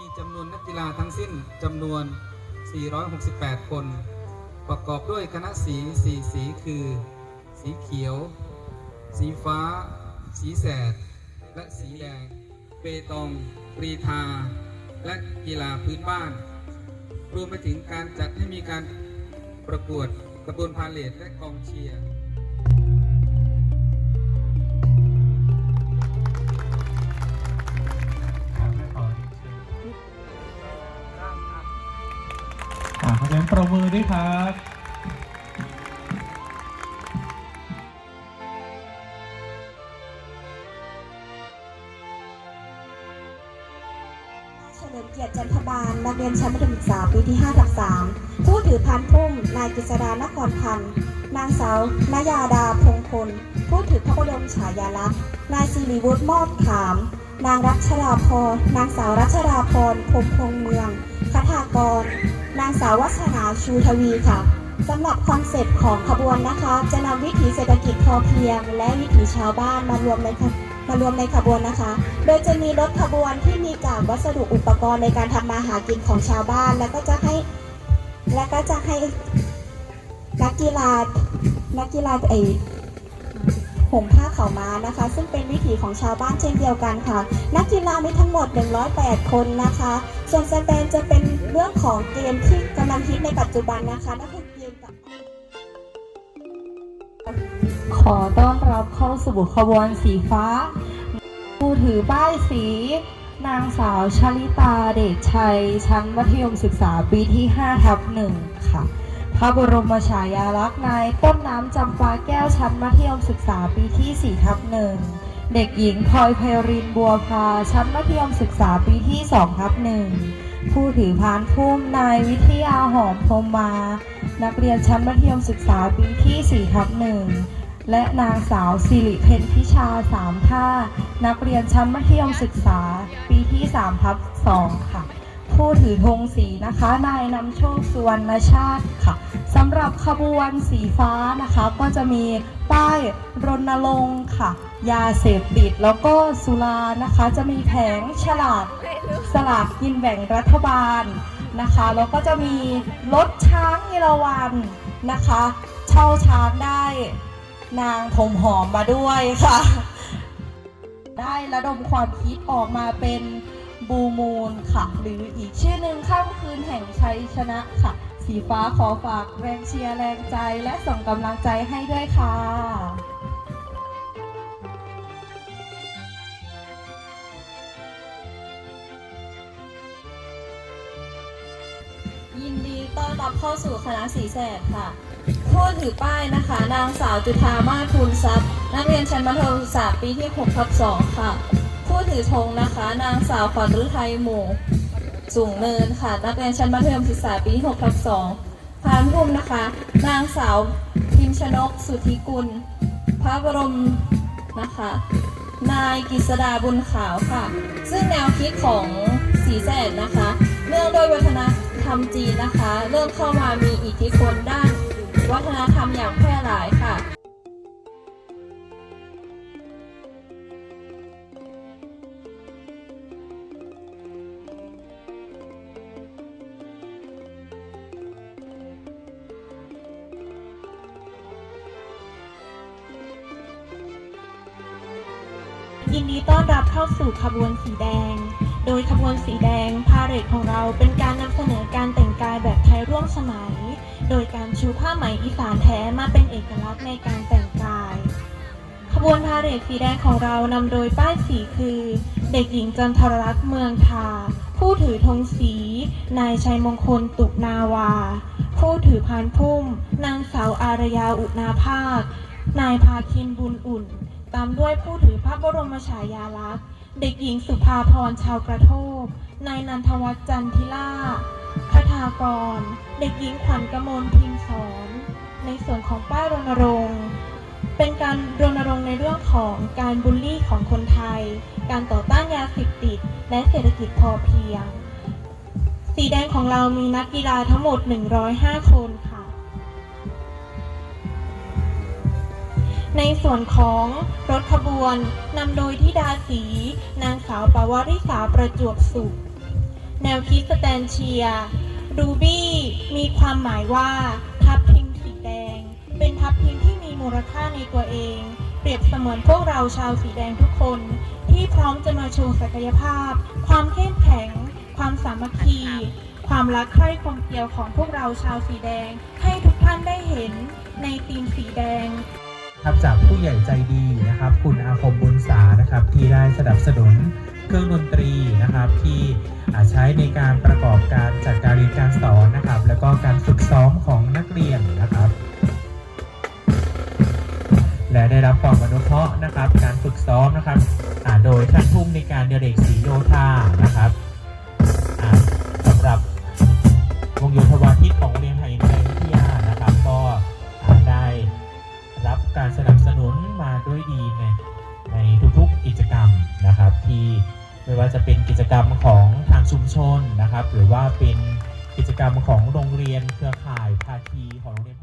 มีจำนวนนักกีฬาทั้งสิ้นจำนวน 468 คน ประกอบด้วยคณะสีสีสีคือ สีเขียว สีฟ้า สีแสด และสีแดง เปตองปรีทา และกีฬาพื้นบ้าน รวมไปถึงการจัดให้มีการประกวดกระบวนพาเลทและกองเชียร์ อ่าขอเสียงปรบมือด้วยครับเฉลิมเกียรติจันทบาลนักเรียนชั้นประถมศึกษาปีที่5ทับ3ผู้ถือพันพุ่ม นายกฤษดานครพันธ์นางสาวนายาดาพงพล ผู้ถือพระบรมฉายาลักษณ์ นายสิริวุฒิมอดขาม นางรัชราพร นางสาวรัชราพรพรมพงเมืองคทากร นางสาววัฒนาชูทวีค่ะสำหรับคอนเซปต์ของขบวนนะคะ จะนำวิถีเศรษฐกิจพอเพียง และวิถีชาวบ้านมารวมในขบมารวมในขบวนนะคะ โดยจะมีรถขบวนที่มีจากวัสดุอุปกรณ์ในการทำมาหากินของชาวบ้าน แล้วก็จะให้และก็จะให้นักกีฬานักกีฬาไอ ห่มผ้าขาวม้านะคะ ซึ่งเป็นวิถีของชาวบ้านเช่นเดียวกันค่ะ นักกีฬามีทั้งหมด 108 คนนะคะ ส่วนสแตนจะเป็นเรื่องของเกมที่กำลังฮิตในปัจจุบันนะคะนั่นคือเกมกับขอต้อนรับเข้าสู่ขบวนสีฟ้า ผู้ถือป้ายสี นางสาวชลิตาเดชชัย ชั้นมัธยมศึกษาปีที่5ทับหนึ่งค่ะ พระบรมฉายาลักษณ์นายต้นน้ำจำปาแก้วชั้นมัธยมศึกษาปีที่4ทับหนึ่งเด็กหญิงพลอยไพรินบัวพาชั้นมัธยมศึกษาปีที่2ทับหนึ่งผู้ถือพานพุ่มนายวิทยาหอมพรมมา นักเรียนชั้นมัธยมศึกษาปีที่4ทับหนึ่งและนางสาวสิริเพนพิชาสามท่า นักเรียนชั้นมัธยมศึกษา ปีที่3ทับ2ค่ะ ผู้ถือธงสีนะคะ นายนำโชคสุวรรณชาติค่ะสำหรับขบวนสีฟ้านะคะก็จะมีป้ายรณรงค์ค่ะ ยาเสพติดแล้วก็สุรานะคะ จะมีแผงฉลากสลากกินแบ่งรัฐบาลนะคะแล้วก็จะมีรถช้างเอราวันนะคะ เช่าช้างได้นางผมหอมมาด้วยค่ะ ได้ระดมความคิดออกมาเป็น บูมูลค่ะ หรืออีกชื่อหนึ่งค่ำคืนแห่งชัยชนะค่ะ สีฟ้าขอฝากแรงเชียร์แรงใจและส่งกำลังใจให้ด้วยค่ะยินดีต้อนรับเข้าสู่คณะสีแสดค่ะ ผู้ถือป้ายนะคะ นางสาวจุธามาศภูลทรัพย์ นักเรียนชั้นมัธยมศึกษาปีที่6ทับ2ค่ะ ผู้ถือธงนะคะ นางสาวขวัญฤทัยหมู่สูงเนินค่ะ นักเรียนชั้นมัธยมศึกษาปีที่6ทับ2พานพุ่มนะคะ นางสาวพิมชนกสุทธิกุล พระบรมนะคะ นายกฤษดาบุญขาวค่ะ ซึ่งแนวคิดของสีแสดนะคะ เนื่องด้วยวัฒนธรรมจีนนะคะ เริ่มเข้ามามีอิทธิพลด้าน ยินดีต้อนรับเข้าสู่ขบวนสีแดง โดยขบวนสีแดงพาเหรดของเราเป็นการนำเสนอการแต่งกายแบบไทยร่วมสมัย โดยการชูผ้าไหมอีสานแท้มาเป็นเอกลักษณ์ในการแต่งกาย ขบวนพาเหรดสีแดงของเรานำโดยป้ายสีคือ เด็กหญิงจันทรรัตน์เมืองทา ผู้ถือธงสี นายชัยมงคลตุกนาวา ผู้ถือพานพุ่ม นางสาวอารยาอุณาภาคนายพาคินบุญอุ่น ตามด้วยผู้ถือพระบรมฉายาลักษณ์ เด็กหญิงสุภาพรชาวกระโทกนายนันทวัฒน์จันทิล่าคทากร เด็กหญิงขวัญกมลพิมพ์สอน ในส่วนของป้ายรณรงค์ เป็นการรณรงค์ในเรื่องของการบูลลี่ของคนไทย การต่อต้านยาเสพติด และเศรษฐกิจพอเพียง สีแดงของเรามีนักกีฬาทั้งหมด 105 คนค่ะ ในส่วนของรถขบวนนำโดยธิดาสี นางสาวปวริษาประจวบสุข แนวคิดสแตนเชียรูบี้มีความหมายว่า ทับทิมสีแดง เป็นทับทิมที่มีมูลค่าในตัวเอง เปรียบเสมือนพวกเราชาวสีแดงทุกคน ที่พร้อมจะมาโชว์ศักยภาพ ความเข้มแข็ง ความสามัคคี ความรักใคร่กลมเกลียวของพวกเราชาวสีแดง ให้ทุกท่านได้เห็นในธีมสีแดง ครับจากผู้ใหญ่ใจดีนะครับ คุณอาคมบุญสานะครับที่ได้สนับสนุนเครื่องดนตรีนะครับที่ใช้ในการประกอบการจัดการเรียนการสอนนะครับ แล้วก็การฝึกซ้อมของนักเรียนนะครับ และได้รับความอนุเคราะห์นะครับ การฝึกซ้อมนะครับโดยท่านผู้อำนการเดเรกศรีโยธานะครับสำหรับวงโยธวาทิตของโรงเรียนไทย ด้วยดีในในทุกๆกิจกรรมนะครับที่ไม่ว่าจะเป็นกิจกรรมของทางชุมชนนะครับ หรือว่าเป็นกิจกรรมของโรงเรียนเครือข่ายภาคีของโรงเรียน